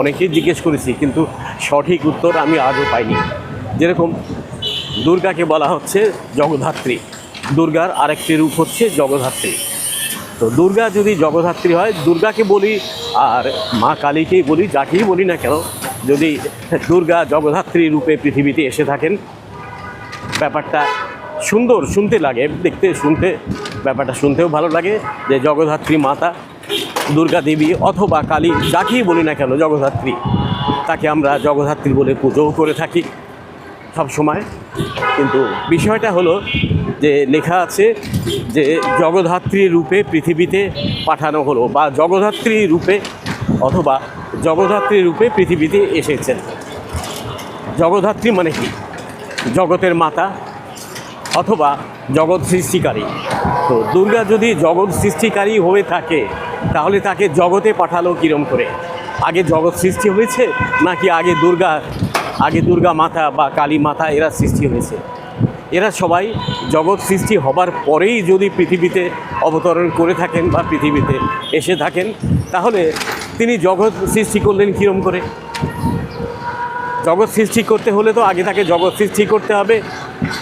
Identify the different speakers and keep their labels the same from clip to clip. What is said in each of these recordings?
Speaker 1: অনেকেই জিজ্ঞেস করেছি, কিন্তু সঠিক উত্তর আমি আজও পাইনি। যেরকম দুর্গাকে বলা হচ্ছে জগধাত্রী, দুর্গার আরেকটি রূপ হচ্ছে জগধাত্রী। তো দুর্গা যদি জগধাত্রী হয়, দুর্গাকে বলি আর মা কালীকেই বলি, যাকেই বলি না কেন, যদি দুর্গা জগধাত্রী রূপে পৃথিবীতে এসে থাকেন, ব্যাপারটা সুন্দর শুনতে লাগে, দেখতে শুনতে ব্যাপারটা শুনতেও ভালো লাগে যে জগধাত্রী মাতা দুর্গা দেবী অথবা কালী, যাকেই বলি না কেন, জগধাত্রী। তাকে আমরা জগধাত্রী বলে পুজোও করে থাকি সব সময়। কিন্তু বিষয়টা হলো যে লেখা আছে যে জগধাত্রী রূপে পৃথিবীতে পাঠানো হলো বা জগধাত্রী রূপে অথবা জগধাত্রী রূপে পৃথিবীতে এসেছেন। জগধাত্রী মানে কি? জগতের মাতা অথবা জগৎ সৃষ্টিকারী। তো দুর্গা যদি জগৎ সৃষ্টিকারী হয়ে থাকে তাহলে তাকে জগতে পাঠালো কিরম করে? আগে জগৎ সৃষ্টি হয়েছে, নাকি আগে দুর্গা আগে দুর্গা মাতা বা কালী মাতা এরা সৃষ্টি হয়েছে? এরা সবাই জগৎ সৃষ্টি হবার পরেই যদি পৃথিবীতে অবতরণ করে থাকেন বা পৃথিবীতে এসে থাকেন, তাহলে তিনি জগৎ সৃষ্টি করলেন কীরম করে? জগৎ সৃষ্টি করতে হলে তো আগে তাকে জগৎ সৃষ্টি করতে হবে,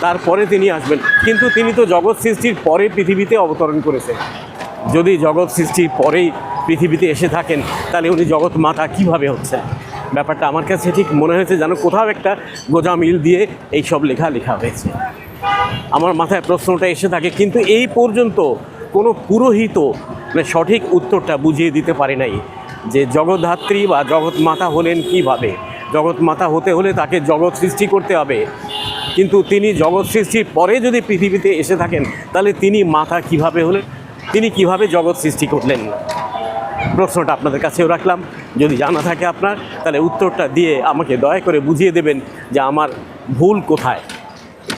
Speaker 1: তারপরে তিনি আসবেন। কিন্তু তিনি তো জগৎ সৃষ্টির পরে পৃথিবীতে অবতরণ করেছেন। যদি জগৎ সৃষ্টির পরেই পৃথিবীতে এসে থাকেন, তাহলে উনি জগৎ মাতা কীভাবে হচ্ছে? ব্যাপারটা আমার কাছে ঠিক মনে হয়েছে যেন কোথাও একটা গোজামিল দিয়ে এই সব লেখা লেখা হয়েছে। আমার মাথায় প্রশ্নটা এসে থাকে, কিন্তু এই পর্যন্ত কোনো পুরোহিত মানে সঠিক উত্তরটা বুঝিয়ে দিতে পারে নাই যে জগদ্ধাত্রী বা জগৎ মাতা হলেন কীভাবে? জগৎ মাতা হতে হলে তাকে জগৎ সৃষ্টি করতে হবে। কিন্তু তিনি জগৎ সৃষ্টির পরে যদি পৃথিবীতে এসে থাকেন, তাহলে তিনি মাতা কীভাবে হলেন? তিনি কীভাবে জগৎ সৃষ্টি করলেন? প্রশ্নটা আপনাদের কাছেও রাখলাম। যদি জানা থাকে আপনার, তাহলে উত্তরটা দিয়ে আমাকে দয়া করে বুঝিয়ে দেবেন যে আমার ভুল কোথায়।